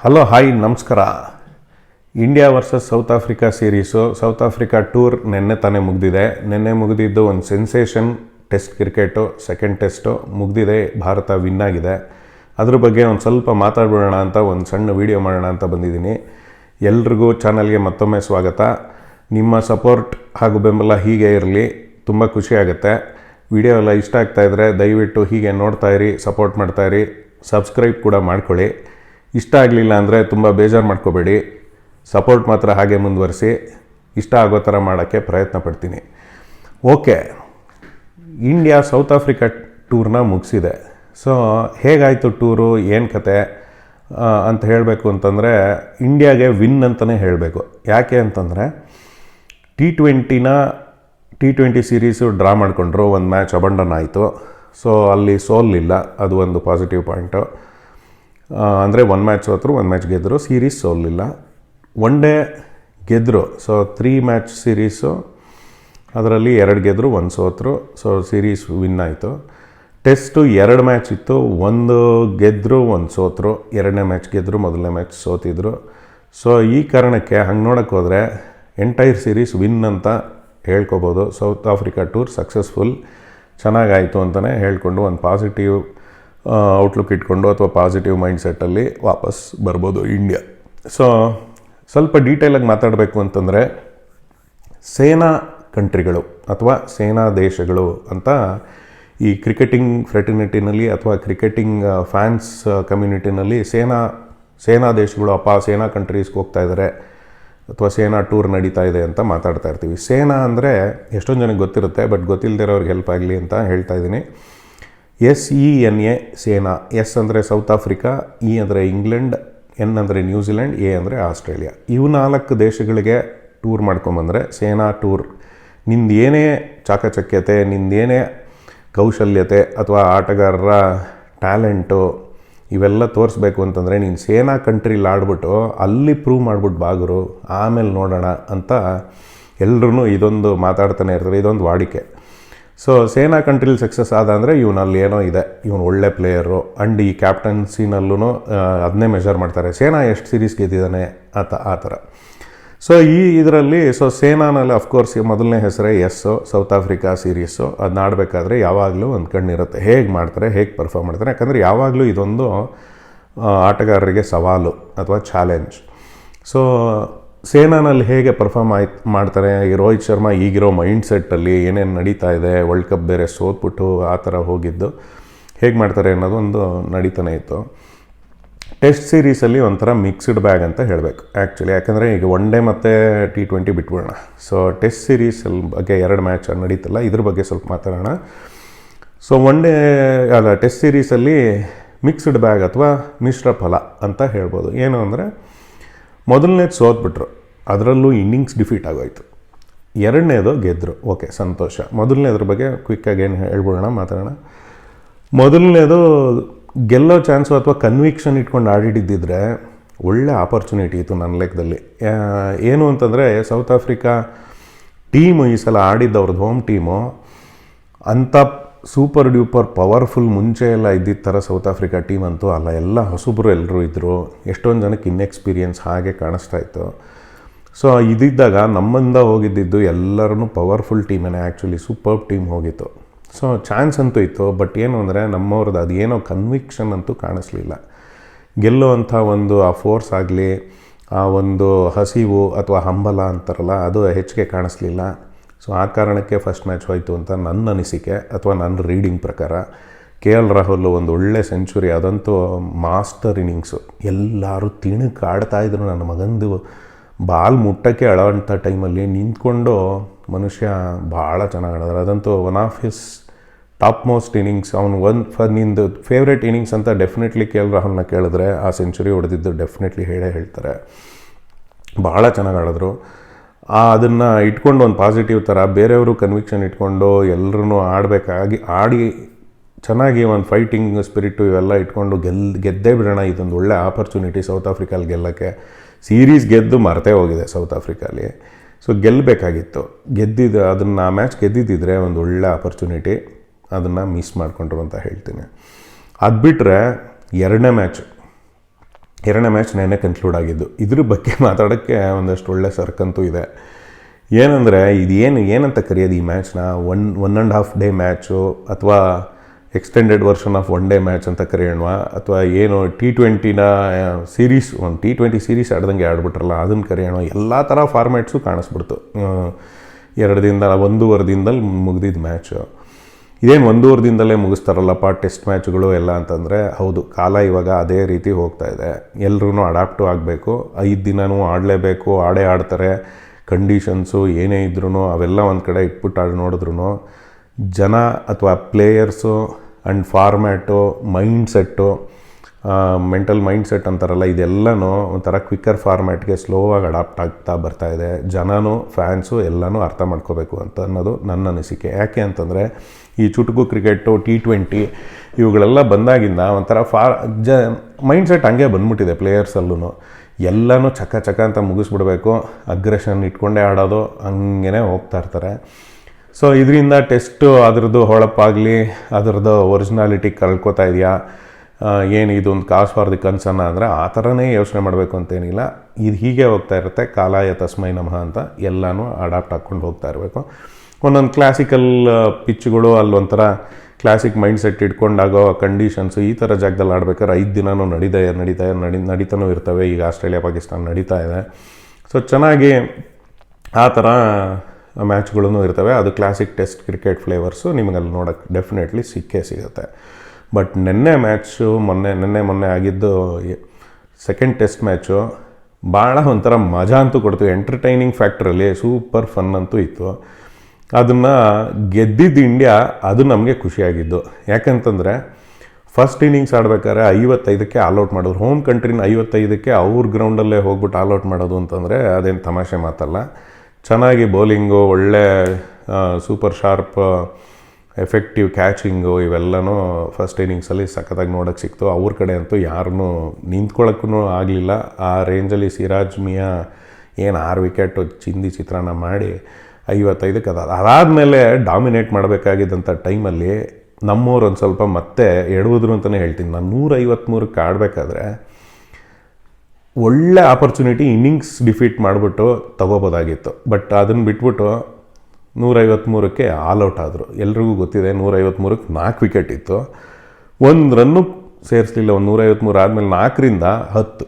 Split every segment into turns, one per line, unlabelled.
Hello, hi, ನಮಸ್ಕಾರ. India versus South Africa series, South Africa tour ನಿನ್ನೆ ತಾನೇ ಮುಗಿದಿದೆ. ನಿನ್ನೆ ಮುಗಿದಿದ್ದು ಒಂದು sensation test cricket second test. ಮುಗಿದಿದೆ, ಭಾರತ ವಿನ್ ಆಗಿದೆ. ಅದ್ರ ಬಗ್ಗೆ ಒಂದು ಸ್ವಲ್ಪ ಮಾತಾಡ್ಬಿಡೋಣ ಅಂತ, ಒಂದು ಸಣ್ಣ ವೀಡಿಯೋ ಮಾಡೋಣ ಅಂತ ಬಂದಿದ್ದೀನಿ. ಎಲ್ರಿಗೂ ಚಾನಲ್ಗೆ ಮತ್ತೊಮ್ಮೆ ಸ್ವಾಗತ. ನಿಮ್ಮ ಸಪೋರ್ಟ್ ಹಾಗೂ ಬೆಂಬಲ ಹೀಗೆ ಇರಲಿ, ತುಂಬ ಖುಷಿ ಆಗುತ್ತೆ. ವಿಡಿಯೋ ಎಲ್ಲ ಇಷ್ಟ ಆಗ್ತಾಯಿದ್ರೆ ದಯವಿಟ್ಟು ಹೀಗೆ ನೋಡ್ತಾ ಇರಿ ಸಪೋರ್ಟ್ ಮಾಡ್ತಾ ಇರಿ ಸಬ್ಸ್ಕ್ರೈಬ್ ಕೂಡ ಮಾಡ್ಕೊಳ್ಳಿ. ಇಷ್ಟ ಆಗಲಿಲ್ಲ ಅಂದರೆ ತುಂಬ ಬೇಜಾರು ಮಾಡ್ಕೋಬೇಡಿ. ಸಪೋರ್ಟ್ ಮಾತ್ರ ಹಾಗೆ ಮುಂದುವರಿಸಿ, ಇಷ್ಟ ಆಗೋ ಥರ ಮಾಡೋಕ್ಕೆ ಪ್ರಯತ್ನ ಪಡ್ತೀನಿ. ಓಕೆ ಇಂಡಿಯಾ ಸೌತ್ ಆಫ್ರಿಕಾ ಟೂರ್ನ ಮುಗಿಸಿದೆ. ಸೊ ಹೇಗಾಯಿತು ಟೂರು ಏನು ಕತೆ? ಅಂತ ಹೇಳಬೇಕು ಅಂತಂದರೆ ಇಂಡಿಯಾಗೆ ವಿನ್ ಅಂತಲೇ ಹೇಳಬೇಕು. ಯಾಕೆ ಅಂತಂದರೆ ಟಿ ಟ್ವೆಂಟಿನ ಟಿ ಟ್ವೆಂಟಿ ಸೀರೀಸು ಡ್ರಾ ಮಾಡಿಕೊಂಡ್ರು, ಒಂದು ಮ್ಯಾಚ್ ಅಬಂಡನ್ ಆಯಿತು. ಸೊ ಅಲ್ಲಿ ಸೋಲಿಲ್ಲ ಅದು ಒಂದು ಪಾಸಿಟಿವ್ ಪಾಯಿಂಟು ಅಂದರೆ ಒನ್ ಮ್ಯಾಚ್ ಸೋತರು ಒಂದು ಮ್ಯಾಚ್ ಗೆದ್ದರು ಸೀರೀಸ್ ಸೋಲಿಲ್ಲ. ಒನ್ ಡೇ ಗೆದ್ದರು ಸೊ ತ್ರೀ ಮ್ಯಾಚ್ ಸೀರೀಸು ಅದರಲ್ಲಿ ಎರಡು ಗೆದ್ದರು ಒಂದು ಸೋತರು ಸೊ ಸೀರೀಸ್ ವಿನ್ ಆಯಿತು. ಟೆಸ್ಟು ಎರಡು ಮ್ಯಾಚ್ ಇತ್ತು, ಒಂದು ಗೆದ್ದರು ಒಂದು ಸೋತರು. ಎರಡನೇ ಮ್ಯಾಚ್ ಗೆದ್ದರು ಮೊದಲನೇ ಮ್ಯಾಚ್ ಸೋತಿದ್ರು. ಸೊ ಈ ಕಾರಣಕ್ಕೆ ಹಂಗೆ ನೋಡೋಕ್ಕೆ ಹೋದರೆ ಎಂಟೈರ್ ಸೀರೀಸ್ ವಿನ್ ಅಂತ ಹೇಳ್ಕೊಬೋದು. ಸೌತ್ ಆಫ್ರಿಕಾ ಟೂರ್ ಸಕ್ಸಸ್ಫುಲ್ ಚೆನ್ನಾಗಾಯಿತು ಅಂತಲೇ ಹೇಳ್ಕೊಂಡು ಒಂದು ಪಾಸಿಟಿವ್ ಔಟ್ಲುಕ್ ಇಟ್ಕೊಂಡು ಅಥವಾ ಪಾಸಿಟಿವ್ ಮೈಂಡ್ ಸೆಟ್ಟಲ್ಲಿ ವಾಪಸ್ ಬರ್ಬೋದು ಇಂಡಿಯಾ ಸೊ ಸ್ವಲ್ಪ ಡೀಟೇಲಾಗಿ ಮಾತಾಡಬೇಕು ಅಂತಂದರೆ, ಸೇನಾ ಕಂಟ್ರಿಗಳು ಅಥವಾ ಸೇನಾ ದೇಶಗಳು ಅಂತ ಈ ಕ್ರಿಕೆಟಿಂಗ್ ಫ್ರೆಟರ್ನಿಟಿನಲ್ಲಿ ಅಥವಾ ಕ್ರಿಕೆಟಿಂಗ್ ಫ್ಯಾನ್ಸ್ ಕಮ್ಯುನಿಟಿನಲ್ಲಿ ಸೇನಾ ಸೇನಾ ದೇಶಗಳು, ಅಪ್ಪ, ಸೇನಾ ಕಂಟ್ರೀಸ್ಗೆ ಹೋಗ್ತಾ ಇದ್ದಾರೆ ಅಥವಾ ಸೇನಾ ಟೂರ್ ನಡೀತಾ ಇದೆ ಅಂತ ಮಾತಾಡ್ತಾ ಇರ್ತೀವಿ. ಸೇನಾ ಅಂದರೆ ಎಷ್ಟೊಂದು ಜನಕ್ಕೆ ಗೊತ್ತಿರುತ್ತೆ ಬಟ್ ಗೊತ್ತಿಲ್ಲದೆ ಇರೋರಿಗೆ ಹೆಲ್ಪ್ ಆಗಲಿ ಅಂತ ಹೇಳ್ತಾ ಇದ್ದೀನಿ. S E N A SENA, S ಅಂದರೆ ಸೌತ್ ಆಫ್ರಿಕಾ, ಇ ಅಂದರೆ ಇಂಗ್ಲೆಂಡ್, ಎನ್ ಅಂದರೆ ನ್ಯೂಜಿಲೆಂಡ್ ಎ ಅಂದರೆ ಆಸ್ಟ್ರೇಲಿಯಾ. ಇವು ನಾಲ್ಕು ದೇಶಗಳಿಗೆ ಟೂರ್ ಮಾಡ್ಕೊಂಬಂದರೆ ಸೇನಾ ಟೂರ್. ನಿಂದೇನೇ ಚಾಕಚಕ್ಯತೆ ನಿಂದೇನೇ ಕೌಶಲ್ಯತೆ ಅಥವಾ ಆಟಗಾರರ ಟ್ಯಾಲೆಂಟು ಇವೆಲ್ಲ ತೋರಿಸ್ಬೇಕು ಅಂತಂದರೆ ನೀನು ಸೇನಾ ಕಂಟ್ರೀಲಿ ಆಡ್ಬಿಟ್ಟು ಅಲ್ಲಿ ಪ್ರೂವ್ ಮಾಡ್ಬಿಟ್ಟು ಬಾಗರು, ಆಮೇಲೆ ನೋಡೋಣ ಅಂತ ಎಲ್ಲರೂ ಇದೊಂದು ಮಾತಾಡ್ತಾನೆ ಇರ್ತಾರೆ ಇದೊಂದು ವಾಡಿಕೆ. ಸೊ ಸೇನಾ ಕಂಟ್ರಿಲಿ ಸಕ್ಸಸ್ ಆದ ಅಂದರೆ ಇವನಲ್ಲಿ ಏನೋ ಇದೆ. ಇವನು ಒಳ್ಳೆ ಪ್ಲೇಯರು ಆ್ಯಂಡ್ ಈ ಕ್ಯಾಪ್ಟನ್ಸಿನಲ್ಲೂ ಅದನ್ನೇ ಮೆಷರ್ ಮಾಡ್ತಾರೆ. ಸೇನಾ ಎಷ್ಟು ಸೀರೀಸ್ ಗೆದ್ದಿದ್ದಾನೆ ಆತ, ಆ ಥರ. ಸೊ ಈ ಇದರಲ್ಲಿ ಸೊ ಸೇನಾನಲ್ಲಿ ಅಫ್ಕೋರ್ಸ್ ಮೊದಲನೇ ಹೆಸರೇ ಎಸ್ಸು ಸೌತ್ ಆಫ್ರಿಕಾ ಸೀರೀಸು ಅದನ್ನ ಆಡಬೇಕಾದ್ರೆ ಯಾವಾಗಲೂ ಒಂದು ಕಣ್ಣಿರುತ್ತೆ. ಹೇಗೆ ಮಾಡ್ತಾರೆ, ಹೇಗೆ ಪರ್ಫಾರ್ಮ್ ಮಾಡ್ತಾರೆ. ಯಾಕಂದರೆ ಯಾವಾಗಲೂ ಇದೊಂದು ಆಟಗಾರರಿಗೆ ಸವಾಲು ಅಥವಾ ಚಾಲೆಂಜ್ ಸೊ ಸೇನಾನಲ್ಲಿ ಹೇಗೆ ಪರ್ಫಾರ್ಮ್ ಆಯ್ತು ಮಾಡ್ತಾರೆ? ಈ ರೋಹಿತ್ ಶರ್ಮಾ ಈಗಿರೋ ಮೈಂಡ್ ಸೆಟ್ಟಲ್ಲಿ ಏನೇನು ನಡೀತಾ ಇದೆ? ವರ್ಲ್ಡ್ ಕಪ್ ಬೇರೆ ಸೋತ್ಬಿಟ್ಟು ಆ ಥರ ಹೋಗಿದ್ದು ಹೇಗೆ ಮಾಡ್ತಾರೆ ಅನ್ನೋದು ಒಂದು ನಡೀತಾನೆ ಇತ್ತು. ಟೆಸ್ಟ್ ಸೀರೀಸಲ್ಲಿ ಒಂಥರ ಮಿಕ್ಸ್ಡ್ ಬ್ಯಾಗ್ ಅಂತ ಹೇಳಬೇಕು ಆ್ಯಕ್ಚುಲಿ ಯಾಕಂದರೆ ಈಗ ಒನ್ ಡೇ ಮತ್ತು ಟಿ ಟ್ವೆಂಟಿ ಬಿಟ್ಬಿಡೋಣ. ಸೊ ಟೆಸ್ಟ್ ಸೀರೀಸಲ್ಲಿ ಬಗ್ಗೆ ಎರಡು ಮ್ಯಾಚ್ ನಡೀತಲ್ಲ. ಇದ್ರ ಬಗ್ಗೆ ಸ್ವಲ್ಪ ಮಾತಾಡೋಣ. ಸೊ ಒನ್ ಡೇ ಅಲ್ಲ ಟೆಸ್ಟ್ ಸೀರೀಸಲ್ಲಿ ಮಿಕ್ಸ್ಡ್ ಬ್ಯಾಗ್ ಅಥವಾ ಮಿಶ್ರ ಫಲ ಅಂತ ಹೇಳ್ಬೋದು. ಏನು ಅಂದರೆ ಮೊದಲನೇದು ಸೋತ್ಬಿಟ್ರು ಅದರಲ್ಲೂ ಇನ್ನಿಂಗ್ಸ್ ಡಿಫೀಟ್ ಆಗೋಯ್ತು. ಎರಡನೇದು ಗೆದ್ದರು ಓಕೆ ಸಂತೋಷ. ಮೊದಲನೇದ್ರ ಬಗ್ಗೆ ಕ್ವಿಕ್ಕಾಗಿ ಏನು ಹೇಳ್ಬಿಡೋಣ, ಮಾತಾಡೋಣ. ಮೊದಲನೇದು ಗೆಲ್ಲೋ ಚಾನ್ಸು ಅಥವಾ ಕನ್ವಿಕ್ಷನ್ ಇಟ್ಕೊಂಡು ಆಡಿಟ್ಟಿದ್ದಿದ್ರೆ ಒಳ್ಳೆ ಆಪರ್ಚುನಿಟಿ ಇತ್ತು ನನ್ನ ಲೆಕ್ಕದಲ್ಲಿ. ಏನು ಅಂತಂದರೆ ಸೌತ್ ಆಫ್ರಿಕಾ ಟೀಮು ಈ ಸಲ ಆಡಿದ್ದವ್ರದ್ದು ಹೋಮ್ ಟೀಮು ಅಂಥ ಸೂಪರ್ ಡ್ಯೂಪರ್ ಪವರ್ಫುಲ್ ಮುಂಚೆ ಎಲ್ಲ ಇದ್ದಿದ್ದ ಥರ ಸೌತ್ ಆಫ್ರಿಕಾ ಟೀಮ್ ಅಂತೂ ಅಲ್ಲ, ಎಲ್ಲ ಹೊಸಬ್ರು ಎಲ್ಲರೂ ಇದ್ದರು ಎಷ್ಟೊಂದು ಜನಕ್ಕೆ ಇನ್ಎಕ್ಸ್ಪೀರಿಯನ್ಸ್ ಹಾಗೆ ಕಾಣಿಸ್ತಾ ಇತ್ತು. ಸೊ ಇದಿದ್ದಾಗ ನಮ್ಮಿಂದ ಹೋಗಿದ್ದಿದ್ದು ಎಲ್ಲರೂ ಪವರ್ಫುಲ್ ಟೀಮೇನೆ ಆ್ಯಕ್ಚುಲಿ ಸೂಪರ್ ಟೀಮ್ ಹೋಗಿತ್ತು. ಸೊ ಚಾನ್ಸ್ ಅಂತೂ ಇತ್ತು ಬಟ್ ಏನು ಅಂದರೆ ನಮ್ಮವ್ರದ್ದು ಅದೇನೋ ಕನ್ವಿಕ್ಷನ್ ಅಂತೂ ಕಾಣಿಸ್ಲಿಲ್ಲ. ಗೆಲ್ಲುವಂಥ ಒಂದು ಆ ಫೋರ್ಸ್ ಆಗಲಿ, ಆ ಒಂದು ಹಸಿವು ಅಥವಾ ಹಂಬಲ ಅಂತಾರಲ್ಲ, ಅದು ಹೆಚ್ಚಿಗೆ ಕಾಣಿಸ್ಲಿಲ್ಲ. ಸೊ ಆ ಕಾರಣಕ್ಕೆ ಫಸ್ಟ್ ಮ್ಯಾಚ್ ಹೋಯಿತು ಅಂತ ನನ್ನ ಅನಿಸಿಕೆ ಅಥವಾ ನನ್ನ ರೀಡಿಂಗ್ ಪ್ರಕಾರ ಕೆ ಎಲ್ ರಾಹುಲ್ ಒಂದು ಒಳ್ಳೆ ಸೆಂಚುರಿ ಅದಂತೂ ಮಾಸ್ಟರ್ ಇನ್ನಿಂಗ್ಸು ಎಲ್ಲರೂ ತಿಣಕ್ಕೆ ಆಡ್ತಾ ಇದ್ರು. ನನ್ನ ಮಗಂದು ಬಾಲ್ ಮುಟ್ಟಕ್ಕೆ ಅಳವಂಥ ಟೈಮಲ್ಲಿ ನಿಂತ್ಕೊಂಡು ಮನುಷ್ಯ ಭಾಳ ಚೆನ್ನಾಗಿ ಆಡಿದ್ರು ಅದಂತೂ one of his top most innings ಅವ್ನು ಒನ್ ಫರ್ ನಿಂದು ಫೇವ್ರೆಟ್ ಇನ್ನಿಂಗ್ಸ್ ಅಂತ ಡೆಫಿನೆಟ್ಲಿ ಕೆ ಎಲ್ ರಾಹುಲ್ನ ಕೇಳಿದ್ರೆ ಆ ಸೆಂಚುರಿ ಹೊಡೆದಿದ್ದು ಡೆಫಿನೆಟ್ಲಿ ಹೇಳೇ ಹೇಳ್ತಾರೆ. ಭಾಳ ಚೆನ್ನಾಗಿ ಆಡಿದ್ರು. ಅದನ್ನು ಇಟ್ಕೊಂಡು ಒಂದು ಪಾಸಿಟಿವ್ ಥರ ಬೇರೆಯವರು ಕನ್ವಿಕ್ಷನ್ ಇಟ್ಕೊಂಡು ಎಲ್ಲರೂ ಆಡಬೇಕಾಗಿ, ಆಡಿ ಚೆನ್ನಾಗಿ ಒಂದು ಫೈಟಿಂಗ್ ಸ್ಪಿರಿಟು ಇವೆಲ್ಲ ಇಟ್ಕೊಂಡು ಗೆಲ್, ಗೆದ್ದೇ ಬಿಡೋಣ. ಇದೊಂದು ಒಳ್ಳೆ ಆಪರ್ಚುನಿಟಿ ಸೌತ್ ಆಫ್ರಿಕಾಲಿ ಗೆಲ್ಲಕ್ಕೆ. ಸೀರೀಸ್ ಗೆದ್ದು ಮರ್ತೇ ಹೋಗಿದೆ ಸೌತ್ ಆಫ್ರಿಕಾಲಿ ಸೊ ಗೆಲ್ಲಬೇಕಾಗಿತ್ತು ಗೆದ್ದಿದ್ದು ಅದನ್ನು ಆ ಮ್ಯಾಚ್ ಗೆದ್ದಿದ್ದಿದ್ರೆ ಒಂದು ಒಳ್ಳೆ ಆಪರ್ಚುನಿಟಿ ಅದನ್ನು ಮಿಸ್ ಮಾಡಿಕೊಂಡ್ರು ಅಂತ ಹೇಳ್ತೀನಿ. ಅದು ಬಿಟ್ಟರೆ ಎರಡನೇ ಮ್ಯಾಚ್ ಎರಡನೇ ಮ್ಯಾಚ್ ನೆನೆ ಕನ್ಕ್ಲೂಡ್ ಆಗಿದ್ದು. ಇದ್ರ ಬಗ್ಗೆ ಮಾತಾಡೋಕ್ಕೆ ಒಂದಷ್ಟು ಒಳ್ಳೆ ಸರ್ಕಂತೂ ಇದೆ. ಏನಂದರೆ ಇದು ಏನು ಏನಂತ ಕರೆಯೋದು ಈ ಮ್ಯಾಚ್ನ one one and half day match ಅಥವಾ extended version of one day match ಅಂತ ಕರೆಯೋಣ ಅಥವಾ ಏನು ಟಿ ಟ್ವೆಂಟಿನ ಸೀರೀಸ್ ಒಂದು ಟಿ ಟ್ವೆಂಟಿ ಸೀರೀಸ್ ಆಡ್ದಂಗೆ ಆಡ್ಬಿಟ್ರಲ್ಲ ಅದನ್ನು ಕರೆಯೋಣ? ಎಲ್ಲ ಥರ ಫಾರ್ಮ್ಯಾಟ್ಸು ಕಾಣಿಸ್ಬಿಡ್ತು. ಎರಡು ದಿನದ ಒಂದೂವರೆ ದಿನದಲ್ಲಿ ಮುಗ್ದಿದ್ದು ಮ್ಯಾಚು ಇದೇನು ಒಂದೂವರೆ ದಿನದಲ್ಲೇ ಮುಗಿಸ್ತಾರಲ್ಲಪ್ಪ ಟೆಸ್ಟ್ ಮ್ಯಾಚ್ಗಳು ಎಲ್ಲ ಅಂತಂದರೆ? ಹೌದು, ಕಾಲ ಇವಾಗ ಅದೇ ರೀತಿ ಹೋಗ್ತಾ ಇದೆ. ಎಲ್ಲರೂ ಅಡಾಪ್ಟು ಆಗಬೇಕು. ಐದು ದಿನವೂ ಆಡಲೇಬೇಕು, ಆಡೇ ಆಡ್ತಾರೆ. ಕಂಡೀಷನ್ಸು ಏನೇ ಇದ್ರೂ ಅವೆಲ್ಲ ಒಂದು ಕಡೆ ಇಟ್ಬಿಟ್ಟು ಆಡಿ ನೋಡಿದ್ರು ಜನ ಅಥವಾ players and format mind set mental mind set ಅಂತಾರಲ್ಲ, ಇದೆಲ್ಲನೂ ಒಂಥರ ಕ್ವಿಕ್ಕರ್ ಫಾರ್ಮ್ಯಾಟ್ಗೆ ಸ್ಲೋ ಆಗಿ ಅಡಾಪ್ಟ್ ಆಗ್ತಾ ಬರ್ತಾ ಇದೆ. ಜನನೂ ಫ್ಯಾನ್ಸು ಎಲ್ಲನೂ ಅರ್ಥ ಮಾಡ್ಕೋಬೇಕು ಅಂತ ಅನ್ನೋದು ನನ್ನ ಅನಿಸಿಕೆ. ಯಾಕೆ ಅಂತಂದರೆ, ಈ ಚುಟುಕು ಕ್ರಿಕೆಟು ಟಿ ಟ್ವೆಂಟಿ ಇವುಗಳೆಲ್ಲ ಬಂದಾಗಿಂದ ಒಂಥರ ಫಾರ್ ಜ ಮೈಂಡ್ ಸೆಟ್ ಹಂಗೆ ಬಂದ್ಬಿಟ್ಟಿದೆ ಪ್ಲೇಯರ್ಸಲ್ಲೂ ಎಲ್ಲನೂ ಚಕ ಚಕ ಅಂತ ಮುಗಿಸ್ಬಿಡ್ಬೇಕು. ಅಗ್ರೆಷನ್ ಇಟ್ಕೊಂಡೇ ಆಡೋದು ಹಂಗೆ ಹೋಗ್ತಾ ಇರ್ತಾರೆ. ಸೊ ಇದರಿಂದ ಟೆಸ್ಟು ಅದ್ರದ್ದು ಹೊಳಪಾಗಲಿ, ಅದರದ್ದು ಒರಿಜಿನಾಲಿಟಿ ಕಳ್ಕೊತಾ ಇದೆಯಾ? ಏನು ಇದೊಂದು ಕಾಸ್ವಾರ್ದಿ ಕನ್ಸನ್ನ ಅಂದರೆ ಆ ಥರನೇ ಯೋಚನೆ ಮಾಡಬೇಕು ಅಂತೇನಿಲ್ಲ ಇದು ಹೀಗೆ ಹೋಗ್ತಾ ಇರುತ್ತೆ, ಕಾಲಾಯ ತಸ್ಮೈ ನಮಃ ಅಂತ ಎಲ್ಲನೂ ಅಡಾಪ್ಟ್ ಹಾಕ್ಕೊಂಡು ಹೋಗ್ತಾ ಇರಬೇಕು. ಒಂದೊಂದು ಕ್ಲಾಸಿಕಲ್ ಪಿಚ್ಗಳು ಅಲ್ಲೊಂಥರ ಕ್ಲಾಸಿಕ್ ಮೈಂಡ್ ಸೆಟ್ ಇಟ್ಕೊಂಡಾಗೋ ಕಂಡೀಷನ್ಸು ಈ ಥರ ಜಾಗದಲ್ಲಿ ಆಡ್ಬೇಕಾದ್ರೆ ಐದು ದಿನವೂ ನಡೀತಾ ನಡೀತಾ ನಡಿ ನಡೀತಾನೂ ಇರ್ತವೆ. ಈಗ ಆಸ್ಟ್ರೇಲಿಯಾ, ಪಾಕಿಸ್ತಾನ ನಡೀತಾ ಇದೆ. ಸೊ ಚೆನ್ನಾಗಿ ಆ ಥರ ಮ್ಯಾಚ್ಗಳೂ ಇರ್ತವೆ. ಅದು ಕ್ಲಾಸಿಕ್ ಟೆಸ್ಟ್ ಕ್ರಿಕೆಟ್ ಫ್ಲೇವರ್ಸು ನಿಮಗೆ ಅಲ್ಲಿ ನೋಡೋಕ್ಕೆ ಡೆಫಿನೆಟ್ಲಿ ಸಿಕ್ಕೇ ಸಿಗುತ್ತೆ. ಬಟ್ ನಿನ್ನೆ ಮ್ಯಾಚು ಮೊನ್ನೆ, ನಿನ್ನೆ, ಮೊನ್ನೆ ಆಗಿದ್ದು ಸೆಕೆಂಡ್ ಟೆಸ್ಟ್ ಮ್ಯಾಚು ಭಾಳ ಒಂಥರ ಮಜಾ ಅಂತೂ ಕೊಡ್ತು ಎಂಟರ್ಟೈನಿಂಗ್ ಫ್ಯಾಕ್ಟ್ರಲ್ಲಿ ಸೂಪರ್ ಫನ್ ಅಂತೂ ಇತ್ತು. ಅದನ್ನು ಗೆದ್ದಿದ್ದು ಇಂಡಿಯಾ ಅದು ನಮಗೆ ಖುಷಿಯಾಗಿದ್ದು. ಯಾಕಂತಂದರೆ ಫಸ್ಟ್ ಇನ್ನಿಂಗ್ಸ್ ಆಡ್ಬೇಕಾದ್ರೆ ಐವತ್ತೈದಕ್ಕೆ ಆಲ್ಔಟ್ ಮಾಡೋದು ಹೋಮ್ ಕಂಟ್ರಿನ ಐವತ್ತೈದಕ್ಕೆ ಅವ್ರ ಗ್ರೌಂಡಲ್ಲೇ ಹೋಗ್ಬಿಟ್ಟು ಆಲ್ಔಟ್ ಮಾಡೋದು ಅಂತಂದರೆ ಅದೇನು ತಮಾಷೆ ಮಾತಲ್ಲ. ಚೆನ್ನಾಗಿ ಬೌಲಿಂಗು ಒಳ್ಳೆ ಸೂಪರ್ ಶಾರ್ಪ್ ಎಫೆಕ್ಟಿವ್ ಕ್ಯಾಚಿಂಗು ಇವೆಲ್ಲನೂ ಫಸ್ಟ್ ಇನ್ನಿಂಗ್ಸಲ್ಲಿ ಸಖತ್ತಾಗಿ ನೋಡೋಕ್ಕೆ ಸಿಕ್ತು. ಅವ್ರ ಕಡೆ ಅಂತೂ ಯಾರನ್ನೂ ನಿಂತ್ಕೊಳ್ಳೋಕ್ಕೂ ಆಗಲಿಲ್ಲ. ಆ ರೇಂಜಲ್ಲಿ ಸಿರಾಜ್ ಮಿಯಾ ಏನು ಆರು ವಿಕೆಟು ಚಿಂದಿ ಚಿತ್ರಾನ್ನ ಮಾಡಿ ಐವತ್ತೈದಕ್ಕೆ ಅದ ಅದಾದಮೇಲೆ ಡಾಮಿನೇಟ್ ಮಾಡಬೇಕಾಗಿದ್ದಂಥ ಟೈಮಲ್ಲಿ ನಮ್ಮವ್ರು ಒಂದು ಸ್ವಲ್ಪ ಮತ್ತೆ ಎಡುವುದ್ರು ಅಂತಲೇ ಹೇಳ್ತೀನಿ. ನಾನು ನೂರೈವತ್ತ್ಮೂರಕ್ಕೆ ಆಡಬೇಕಾದ್ರೆ ಒಳ್ಳೆ ಆಪರ್ಚುನಿಟಿ ಇನ್ನಿಂಗ್ಸ್ ಡಿಫೀಟ್ ಮಾಡಿಬಿಟ್ಟು ತಗೋಬೋದಾಗಿತ್ತು. ಬಟ್ ಅದನ್ನು ಬಿಟ್ಬಿಟ್ಟು ನೂರೈವತ್ತ್ಮೂರಕ್ಕೆ ಆಲ್ಔಟ್ ಆದರು. ಎಲ್ರಿಗೂ ಗೊತ್ತಿದೆ ನೂರೈವತ್ತ್ಮೂರಕ್ಕೆ ನಾಲ್ಕು ವಿಕೆಟ್ ಇತ್ತು. ಒಂದು ರನ್ನು ಸೇರಿಸಲಿಲ್ಲ, ಒಂದು ನೂರೈವತ್ತ್ಮೂರು ಆದಮೇಲೆ ನಾಲ್ಕರಿಂದ ಹತ್ತು.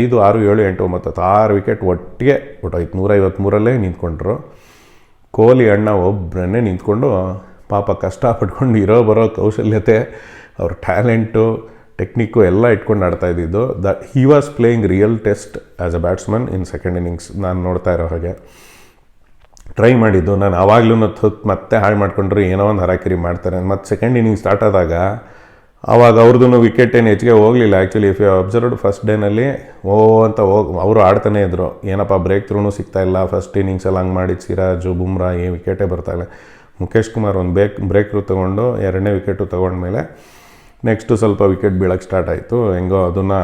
ಐದು, ಆರು, ಏಳು, ಎಂಟು, ಒಂಬತ್ತು, ಹತ್ತು, ಆರು ವಿಕೆಟ್ ಒಟ್ಟಿಗೆ ಹೊಟ್ಟೋಯ್ತು ನೂರೈವತ್ತ್ಮೂರಲ್ಲೇ ನಿಂತ್ಕೊಂಡ್ರು. ಕೋಹ್ಲಿ ಅಣ್ಣ ಒಬ್ಬರನ್ನೇ ನಿಂತ್ಕೊಂಡು ಪಾಪ ಕಷ್ಟಪಟ್ಕೊಂಡು ಇರೋ ಬರೋ ಕೌಶಲ್ಯತೆ, ಅವ್ರ ಟ್ಯಾಲೆಂಟು ಟೆಕ್ನಿಕ್ಕು ಎಲ್ಲ ಇಟ್ಕೊಂಡು ಆಡ್ತಾ ಇದ್ದಿದ್ದು. The he was playing real test as a batsman in second innings ನಾನು ನೋಡ್ತಾ ಇರೋ ಹಾಗೆ. ಟ್ರೈ ಮಾಡಿದ್ದು. ನಾನು ಆವಾಗಲೂ ಹೊತ್ತು ಮತ್ತೆ ಹಾಳು ಮಾಡಿಕೊಂಡ್ರೆ ಏನೋ ಒಂದು ಹರಾಕಿರಿ ಮಾಡ್ತಾರೆ. ಮತ್ತು ಸೆಕೆಂಡ್ ಇನ್ನಿಂಗ್ ಸ್ಟಾರ್ಟ್ ಆದಾಗ ಆವಾಗ ಅವ್ರದ್ದು ವಿಕೆಟ್ ಏನು ಹೆಚ್ಚಿಗೆ ಹೋಗಲಿಲ್ಲ. Actually if you observed first ಡೇನಲ್ಲಿ ಓ ಅಂತ ಹೋಗಿ, ಅವರು ಆಡ್ತಾನೆ ಇದ್ರು. ಏನಪ್ಪ ಬ್ರೇಕ್ ಥ್ರೂನು ಸಿಗ್ತಾ ಇಲ್ಲ. ಫಸ್ಟ್ ಇನ್ನಿಂಗ್ಸಲ್ಲಿ ಹಂಗೆ ಮಾಡಿದ್ದು ಸಿರಾಜು, ಬುಮ್ರಾ ಏನು ವಿಕೆಟೇ ಬರ್ತಾ ಇಲ್ಲ. ಮುಖೇಶ್ ಕುಮಾರ್ ಒಂದು ಬ್ರೇಕ್ ಬ್ರೇಕ್ ತೊಗೊಂಡು, ಎರಡನೇ ವಿಕೆಟು ತೊಗೊಂಡ್ಮೇಲೆ ನೆಕ್ಸ್ಟು ಸ್ವಲ್ಪ ವಿಕೆಟ್ ಬೀಳಕ್ಕೆ ಸ್ಟಾರ್ಟ್ ಆಯಿತು. ಹೆಂಗೋ ಅದನ್ನು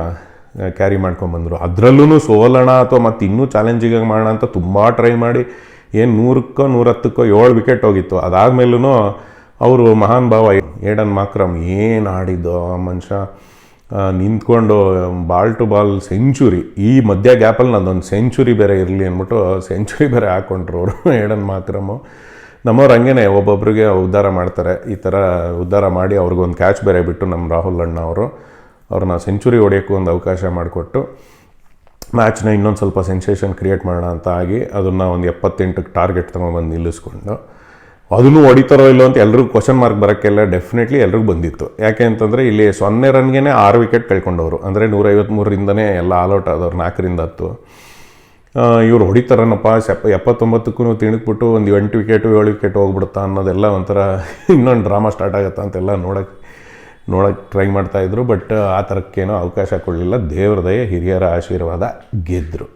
ಕ್ಯಾರಿ ಮಾಡ್ಕೊಂಬಂದರು ಅದರಲ್ಲೂ ಸೋಲೋಣ ಅಥವಾ ಮತ್ತು ಇನ್ನೂ ಚಾಲೆಂಜಿಂಗ್ ಮಾಡೋಣ ಅಂತ ತುಂಬ ಟ್ರೈ ಮಾಡಿ. ಏನು ನೂರಕ್ಕೋ, ನೂರತ್ತಕ್ಕೋ ಏಳು ವಿಕೆಟ್ ಹೋಗಿತ್ತು. ಅದಾದಮೇಲೂ ಅವರು ಮಹಾನ್ ಭಾವ, ಏಡನ್ ಮಾಕ್ರಮ್ ಏನು ಆಡಿದ್ದು ಆ ಮನುಷ್ಯ. ನಿಂತ್ಕೊಂಡು ಬಾಲ್ ಟು ಬಾಲ್ ಸೆಂಚುರಿ ಈ ಮಧ್ಯ ಗ್ಯಾಪಲ್ಲಿ ನಂದೊಂದು ಸೆಂಚುರಿ ಬೇರೆ ಇರಲಿ ಅಂದ್ಬಿಟ್ಟು ಸೆಂಚುರಿ ಬೇರೆ ಹಾಕ್ಕೊಂಡ್ರು ಅವರು, ಏಡನ್ ಮಾಕ್ರಮು. ನಮ್ಮವ್ರು ಹಂಗೇನೆ ಒಬ್ಬೊಬ್ರಿಗೆ ಉದ್ಧಾರ ಮಾಡ್ತಾರೆ. ಈ ಥರ ಉದ್ಧಾರ ಮಾಡಿ ಅವ್ರಿಗೊಂದು ಕ್ಯಾಚ್ ಬೇರೆ ಬಿಟ್ಟು ನಮ್ಮ ರಾಹುಲ್ ಅಣ್ಣ ಅವರು ಅವ್ರನ್ನ ಸೆಂಚುರಿ ಹೊಡೆಯೋಕ್ಕೂ ಒಂದು ಅವಕಾಶ ಮಾಡಿಕೊಟ್ಟು ಮ್ಯಾಚ್ನ ಇನ್ನೊಂದು ಸ್ವಲ್ಪ ಸೆನ್ಸೇಷನ್ ಕ್ರಿಯೇಟ್ ಮಾಡೋಣ ಅಂತ ಆಗಿ ಅದನ್ನು ಒಂದು ಎಪ್ಪತ್ತೆಂಟಕ್ಕೆ ಟಾರ್ಗೆಟ್ ತೊಗೊಂಬಂದು ನಿಲ್ಲಿಸ್ಕೊಂಡು, ಅದನ್ನು ಹೊಡಿತಾರೋ ಇಲ್ಲೋ ಅಂತ ಎಲ್ರಿಗೂ ಕ್ವಶನ್ ಮಾರ್ಕ್ ಬರೋಕ್ಕೆಲ್ಲ ಡೆಫಿನೆಟ್ಲಿ ಎಲ್ರಿಗೂ ಬಂದಿತ್ತು. ಯಾಕೆ ಅಂತಂದರೆ ಇಲ್ಲಿ ಸೊನ್ನೆ ರನ್ಗೆ ಆರು ವಿಕೆಟ್ ಕಳ್ಕೊಂಡವರು. ಅಂದರೆ ನೂರೈವತ್ತ್ಮೂರರಿಂದನೇ ಎಲ್ಲ ಆಲ್ಔಟ್ ಆದವ್ರು ನಾಲ್ಕರಿಂದ ಹತ್ತು. ಇವ್ರು ಹೊಡಿತಾರನಪ್ಪ, ಸೆಪ್, ಎಪ್ಪತ್ತೊಂಬತ್ತಕ್ಕೂ ತಿಣುಕ್ಬಿಟ್ಟು ಒಂದು ಎಂಟು ವಿಕೆಟು ಏಳು ವಿಕೆಟ್ ಹೋಗ್ಬಿಡುತ್ತಾ ಅನ್ನೋದೆಲ್ಲ ಒಂಥರ ಇನ್ನೊಂದು ಡ್ರಾಮಾ ಸ್ಟಾರ್ಟ್ ಆಗುತ್ತಾ ಅಂತೆಲ್ಲ ನೋಡೋಕ್ಕೆ ನೋಡೋಕ್ಕೆ ಟ್ರೈ ಮಾಡ್ತಾಯಿದ್ರು ಬಟ್ ಆ ಥರಕ್ಕೇನೋ ಅವಕಾಶ ಕೊಡಲಿಲ್ಲ. ದೇವ್ರ ದಯೆ, ಹಿರಿಯರ ಆಶೀರ್ವಾದ ಗೆದ್ದರು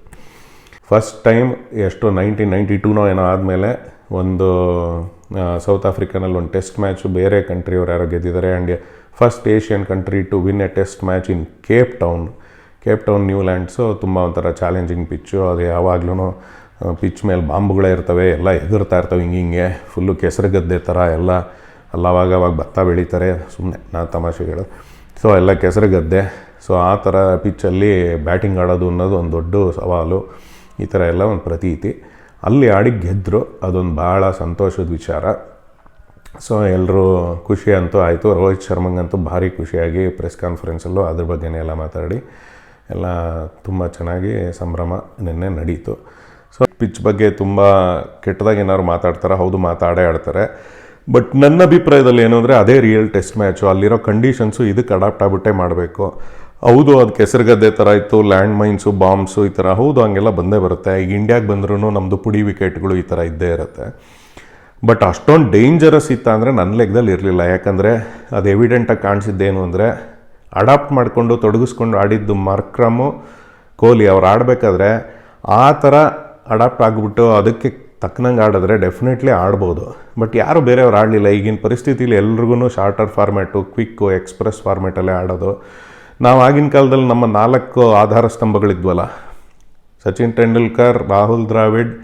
ಫಸ್ಟ್ ಟೈಮ್ ಎಷ್ಟು ನೈನ್ಟೀನ್ ನೈಂಟಿ ಟೂನೋ ಏನೋ ಆದಮೇಲೆ ಒಂದು ಸೌತ್ ಆಫ್ರಿಕಾನಲ್ಲಿ ಒಂದು ಟೆಸ್ಟ್ ಮ್ಯಾಚು ಬೇರೆ ಕಂಟ್ರಿಯವ್ರು ಯಾರೋ ಗೆದ್ದಿದ್ದಾರೆ and first Asian country to win a test match in Cape Town Cape Town Newlands ತುಂಬ ಒಂಥರ ಚಾಲೆಂಜಿಂಗ್ ಪಿಚ್ಚು ಅದು ಯಾವಾಗ್ಲೂ ಪಿಚ್ ಮೇಲೆ ಬಾಂಬುಗಳೇ ಇರ್ತವೆ. ಎಲ್ಲ ಎದುರ್ತಾ ಇರ್ತವೆ ಹಿಂಗೆ ಹಿಂಗೆ. ಫುಲ್ಲು ಕೆಸರು ಗದ್ದೆ ಥರ ಎಲ್ಲ ಅಲ್ಲ ಅವಾಗ ಅವಾಗ ಭತ್ತ ಬೆಳೀತಾರೆ ಸುಮ್ಮನೆ ನಾ ತಮಾಷೆ ಹೇಳೋದು. ಸೊ ಎಲ್ಲ ಕೆಸರು ಗದ್ದೆ. ಸೊ ಆ ಥರ ಪಿಚ್ಚಲ್ಲಿ ಬ್ಯಾಟಿಂಗ್ ಆಡೋದು ಅನ್ನೋದು ಒಂದು ದೊಡ್ಡ ಸವಾಲು. ಈ ಥರ ಎಲ್ಲ ಒಂದು ಪ್ರತೀತಿ. ಅಲ್ಲಿ ಆಡಿ ಗೆದ್ದರು ಅದೊಂದು ಭಾಳ ಸಂತೋಷದ ವಿಚಾರ. ಸೊ ಎಲ್ಲರೂ ಖುಷಿ ಅಂತೂ ಆಯಿತು. ರೋಹಿತ್ ಶರ್ಮಂಗಂತೂ ಭಾರಿ ಖುಷಿಯಾಗಿ ಪ್ರೆಸ್ ಕಾನ್ಫರೆನ್ಸಲ್ಲೂ ಅದ್ರ ಬಗ್ಗೆನೇ ಎಲ್ಲ ಮಾತಾಡಿ. ಎಲ್ಲ ತುಂಬ ಚೆನ್ನಾಗಿ ಸಂಭ್ರಮ ನಿನ್ನೆ ನಡೀತು. ಸೊ ಪಿಚ್ ಬಗ್ಗೆ ತುಂಬ ಕೆಟ್ಟದಾಗಿ ಏನಾದ್ರು ಮಾತಾಡ್ತಾರೆ? ಹೌದು, ಮಾತಾಡೇ ಆಡ್ತಾರೆ. ಬಟ್ ನನ್ನ ಅಭಿಪ್ರಾಯದಲ್ಲಿ ಏನು ಅಂದರೆ ಅದೇ ರಿಯಲ್ ಟೆಸ್ಟ್ ಮ್ಯಾಚು ಅಲ್ಲಿರೋ ಕಂಡೀಷನ್ಸು ಇದಕ್ಕೆ ಅಡಾಪ್ಟ್ ಆಗ್ಬಿಟ್ಟೆ ಮಾಡಬೇಕು. ಹೌದು, ಅದು ಕೆಸರುಗದ್ದೆ ಥರ ಇತ್ತು ಲ್ಯಾಂಡ್ ಮೈನ್ಸು ಬಾಂಬ್ಸು ಈ ಥರ ಹೌದು, ಹಂಗೆಲ್ಲ ಬಂದೇ ಬರುತ್ತೆ. ಈಗ ಇಂಡಿಯಾಗೆ ಬಂದ್ರೂ ನಮ್ಮದು ಪುಡಿ ವಿಕೆಟ್ಗಳು ಈ ಥರ ಇದ್ದೇ ಇರುತ್ತೆ. ಬಟ್ ಅಷ್ಟೊಂದು ಡೇಂಜರಸ್ ಇತ್ತ ಅಂದರೆ ನನ್ನ ಲೆಕ್ಕದಲ್ಲಿ ಇರಲಿಲ್ಲ. ಯಾಕಂದರೆ ಅದು ಎವಿಡೆಂಟಾಗಿ ಕಾಣಿಸಿದ್ದೇನು ಅಂದರೆ ಅಡಾಪ್ಟ್ ಮಾಡಿಕೊಂಡು ತೊಡಗಿಸ್ಕೊಂಡು ಆಡಿದ್ದು ಮಾರ್ಕ್ರಮು ಕೊಹ್ಲಿ ಅವ್ರು ಆಡಬೇಕಾದ್ರೆ ಆ ಥರ ಅಡಾಪ್ಟ್ ಆಗಿಬಿಟ್ಟು ಅದಕ್ಕೆ ತಕ್ಕನಂಗೆ ಆಡಿದ್ರೆ ಡೆಫಿನೆಟ್ಲಿ ಆಡ್ಬೋದು. ಬಟ್ ಯಾರು ಬೇರೆಯವ್ರು ಆಡಲಿಲ್ಲ. ಈಗಿನ ಪರಿಸ್ಥಿತಿಲಿ ಎಲ್ರಿಗೂ ಶಾರ್ಟರ್ ಫಾರ್ಮೆಟು ಕ್ವಿಕ್ಕು ಎಕ್ಸ್ಪ್ರೆಸ್ ಫಾರ್ಮೆಟಲ್ಲೇ ಆಡೋದು. ನಾವು ಆಗಿನ ಕಾಲದಲ್ಲಿ ನಮ್ಮ ನಾಲ್ಕು ಆಧಾರ ಸ್ತಂಭಗಳಿದ್ವಲ್ಲ. Sachin Tendulkar, Rahul Dravid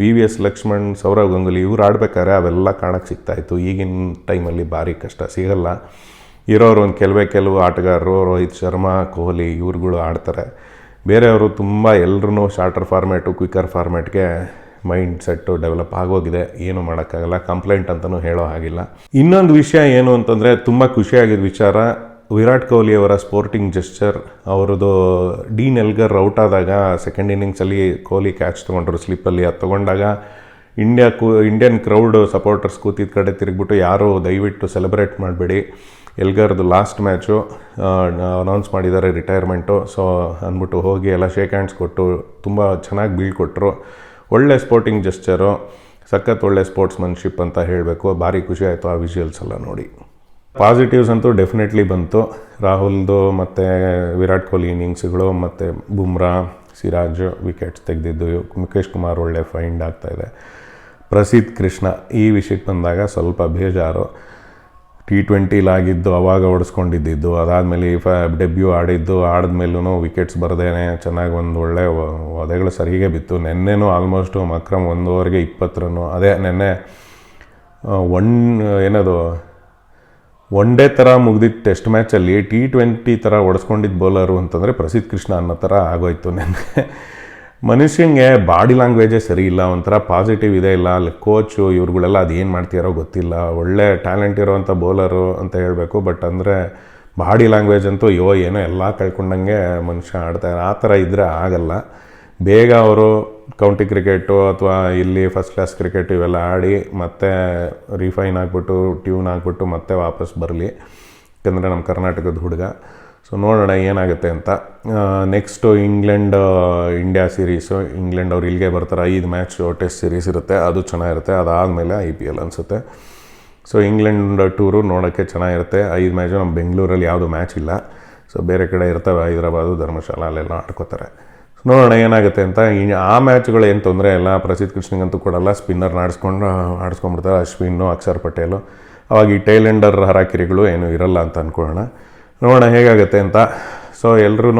V V S Laxman, Sourav Ganguly ಇವ್ರು ಆಡ್ಬೇಕಾದ್ರೆ ಅವೆಲ್ಲ ಕಾಣಕ್ಕೆ ಸಿಗ್ತಾಯಿತ್ತು. ಈಗಿನ ಟೈಮಲ್ಲಿ ಭಾರಿ ಕಷ್ಟ. ಸಿಗಲ್ಲ. ಇರೋರು ಒಂದು ಕೆಲವೇ ಕೆಲವು ಆಟಗಾರರು, ರೋಹಿತ್ ಶರ್ಮಾ, ಕೊಹ್ಲಿ ಇವ್ರುಗಳು ಆಡ್ತಾರೆ. ಬೇರೆಯವರು ತುಂಬ ಎಲ್ಲರೂ ಶಾರ್ಟರ್ ಫಾರ್ಮೆಟು ಕ್ವಿಕ್ಕರ್ ಫಾರ್ಮ್ಯಾಟ್ಗೆ ಮೈಂಡ್ ಸೆಟ್ಟು ಡೆವಲಪ್ ಆಗೋಗಿದೆ, ಏನು ಮಾಡೋಕ್ಕಾಗಲ್ಲ, ಕಂಪ್ಲೇಂಟ್ ಅಂತಲೂ ಹೇಳೋ ಹಾಗಿಲ್ಲ. ಇನ್ನೊಂದು ವಿಷಯ ಏನು ಅಂತಂದರೆ, ತುಂಬ ಖುಷಿಯಾಗಿದ್ದ ವಿಚಾರ, ವಿರಾಟ್ ಕೊಹ್ಲಿ ಅವರ ಸ್ಪೋರ್ಟಿಂಗ್ ಜೆಸ್ಚರ್ ಅವ್ರದ್ದು ಡೀನ್ ಎಲ್ಗರ್ ಔಟ್ ಆದಾಗ ಸೆಕೆಂಡ್ ಇನ್ನಿಂಗ್ಸಲ್ಲಿ ಕೊಹ್ಲಿ ಕ್ಯಾಚ್ ತೊಗೊಂಡ್ರು ಸ್ಲಿಪ್ಪಲ್ಲಿ ಅದು ತೊಗೊಂಡಾಗ ಇಂಡಿಯಾ ಕೂ ಇಂಡಿಯನ್ ಕ್ರೌಡ್ ಸಪೋರ್ಟರ್ಸ್ ಕೂತಿದ್ದ ಕಡೆ ತಿರುಗ್ಬಿಟ್ಟು, ಯಾರು ದಯವಿಟ್ಟು ಸೆಲೆಬ್ರೇಟ್ ಮಾಡಬೇಡಿ. ಎಲ್ಗರ್ದು ಲಾಸ್ಟ್ ಮ್ಯಾಚು ಅನೌನ್ಸ್ ಮಾಡಿದ್ದಾರೆ ರಿಟೈರ್ಮೆಂಟು ಸೊ ಅಂದ್ಬಿಟ್ಟು ಹೋಗಿ ಎಲ್ಲ ಶೇಕ್ ಹ್ಯಾಂಡ್ಸ್ ಕೊಟ್ಟು, ತುಂಬ ಚೆನ್ನಾಗಿ ಬೀಳ್ಕೊಟ್ರು. ಒಳ್ಳೆ ಸ್ಪೋರ್ಟಿಂಗ್ ಜೆಸ್ಚರು ಸಖತ್ ಒಳ್ಳೆ ಸ್ಪೋರ್ಟ್ಸ್ಮನ್ಶಿಪ್ ಅಂತ ಹೇಳಬೇಕು. ಭಾರಿ ಖುಷಿ ಆಯಿತು ಆ ವಿಜುವಲ್ಸ್ ಎಲ್ಲ ನೋಡಿ. ಪಾಸಿಟಿವ್ಸ್ ಅಂತೂ ಡೆಫಿನೆಟ್ಲಿ ಬಂತು. ರಾಹುಲ್ದು ಮತ್ತು ವಿರಾಟ್ ಕೊಹ್ಲಿ ಇನ್ನಿಂಗ್ಸ್ಗಳು ಮತ್ತು ಬುಮ್ರಾ, ಸಿರಾಜ್ ವಿಕೆಟ್ಸ್ ತೆಗೆದಿದ್ದು ಮುಖೇಶ್ ಕುಮಾರ್ ಒಳ್ಳೆ ಫೈಂಡ್ ಆಗ್ತಾಯಿದೆ ಪ್ರಸಿದ್ಧ್ ಕೃಷ್ಣ ಈ ವಿಷಯಕ್ಕೆ ಬಂದಾಗ ಸ್ವಲ್ಪ ಬೇಜಾರು. ಟಿ ಟ್ವೆಂಟಿಲಾಗಿದ್ದು ಅವಾಗ ಹೊಡೆಸ್ಕೊಂಡಿದ್ದಿದ್ದು ಅದಾದಮೇಲೆ ಫ ಡೆಬ್ಯೂ ಆಡಿದ್ದು ಆಡಿದ್ಮೇಲೂ ವಿಕೆಟ್ಸ್ ಬರದೇನೆ ಚೆನ್ನಾಗಿ ಒಂದು ಒಳ್ಳೆ ಒದೆಗಳು ಸರಿಗೆ ಬಿತ್ತು. ನೆನ್ನೆನೂ ಆಲ್ಮೋಸ್ಟು ಮಕ್ರಮ್ ಒಂದು ಓವರ್ಗೆ ಅದೇ ನೆನ್ನೆ ಒನ್ ಏನದು ಒನ್ ಡೇ ಥರ ಮುಗ್ದಿದ್ದ ಟೆಸ್ಟ್ ಮ್ಯಾಚಲ್ಲಿ ಟಿ ಟ್ವೆಂಟಿ ಥರ ಹೊಡೆಸ್ಕೊಂಡಿದ್ದ ಬೌಲರು ಅಂತಂದರೆ ಪ್ರಸಿದ್ಧ ಕೃಷ್ಣ ಅನ್ನೋ ಥರ ಆಗೋಯ್ತು ನೆನ್ನೆ. ಮನುಷ್ಯಂಗೆ ಬಾಡಿ ಲ್ಯಾಂಗ್ವೇಜೇ ಸರಿ ಇಲ್ಲ, ಒಂಥರ ಪಾಸಿಟಿವ್ ಇದೆ ಇಲ್ಲ, ಅಲ್ಲಿ ಕೋಚು ಇವ್ರುಗಳೆಲ್ಲ ಅದು ಏನು ಮಾಡ್ತಿರೋ ಗೊತ್ತಿಲ್ಲ. ಒಳ್ಳೆ ಟ್ಯಾಲೆಂಟ್ ಇರೋವಂಥ ಬೌಲರು ಅಂತ ಹೇಳಬೇಕು ಬಟ್ ಅಂದರೆ ಬಾಡಿ ಲ್ಯಾಂಗ್ವೇಜ್ ಅಂತೂ ಯೋ ಏನೋ ಎಲ್ಲ ಕಳ್ಕೊಂಡಂಗೆ ಮನುಷ್ಯ ಆಡ್ತಾರೆ ಆ ಥರ ಇದ್ದರೆ ಆಗಲ್ಲ. ಬೇಗ ಅವರು ಕೌಂಟಿ ಕ್ರಿಕೆಟು ಅಥವಾ ಇಲ್ಲಿ ಫಸ್ಟ್ ಕ್ಲಾಸ್ ಕ್ರಿಕೆಟ್ ಇವೆಲ್ಲ ಆಡಿ ಮತ್ತೆ ರಿಫೈನ್ ಆಗಿಬಿಟ್ಟು ಟ್ಯೂನ್ ಆಗಿಬಿಟ್ಟು ಮತ್ತೆ ವಾಪಸ್ ಬರಲಿ. ಯಾಕಂದರೆ ನಮ್ಮ ಕರ್ನಾಟಕದ ಹುಡುಗ. ಸೊ ನೋಡೋಣ ಏನಾಗುತ್ತೆ ಅಂತ. Next England India series England ಅವ್ರು ಇಲ್ಲಿಗೆ ಬರ್ತಾರೆ. ಐದು ಮ್ಯಾಚ್ ಟೆಸ್ಟ್ ಸೀರೀಸ್ ಇರುತ್ತೆ. ಅದು ಚೆನ್ನಾಗಿರುತ್ತೆ. ಅದಾದಮೇಲೆ ಐ ಪಿ ಎಲ್ ಅನಿಸುತ್ತೆ. ಸೊ ಇಂಗ್ಲೆಂಡ್ ಟೂರು ನೋಡೋಕ್ಕೆ ಚೆನ್ನಾಗಿರುತ್ತೆ. ಐದು ಮ್ಯಾಚು ನಮ್ಮ ಬೆಂಗಳೂರಲ್ಲಿ ಯಾವುದು ಮ್ಯಾಚ್ ಇಲ್ಲ. ಸೊ ಬೇರೆ ಕಡೆ ಇರ್ತವೆ. ಹೈದರಾಬಾದು, ಧರ್ಮಶಾಲ, ಅಲ್ಲೆಲ್ಲ ಆಡ್ಕೋತಾರೆ. ಸೊ ನೋಡೋಣ ಏನಾಗುತ್ತೆ ಅಂತ. ಆ ಮ್ಯಾಚ್ಗಳು ಏನು ತೊಂದರೆ ಇಲ್ಲ. ಪ್ರಸಿದ್ಧ ಕೃಷ್ಣಗಂತೂ ಕೊಡಲ್ಲ. ಸ್ಪಿನ್ನರ್ ಆಡಿಸ್ಕೊಂಡು ಆಡಿಸ್ಕೊಂಡ್ಬಿಡ್ತಾರೆ. ಅಶ್ವಿನ್ನು ಅಕ್ಷರ್ ಪಟೇಲು. ಅವಾಗ ಈ ಟೈಲೆಂಡರ್ ಹರಾಕಿರಿಗಳು ಏನೂ ಇರಲ್ಲ ಅಂತ ಅಂದ್ಕೊಳ್ಳೋಣ ನೋಡೋಣ ಹೇಗಾಗುತ್ತೆ ಅಂತ. ಸೊ ಎಲ್ಲರೂ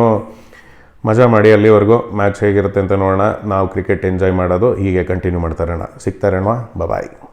ಮಜಾ ಮಾಡಿ ಅಲ್ಲಿವರೆಗೂ ಮ್ಯಾಚ್ ಹೇಗಿರುತ್ತೆ ಅಂತ ನೋಡೋಣ. ನಾವು ಕ್ರಿಕೆಟ್ ಎಂಜಾಯ್ ಮಾಡೋದು ಹೀಗೆ ಕಂಟಿನ್ಯೂ ಮಾಡ್ತಾರೋಣ. ಸಿಗ್ತಾರೇಣ್ವಾ? ಬಾಯ್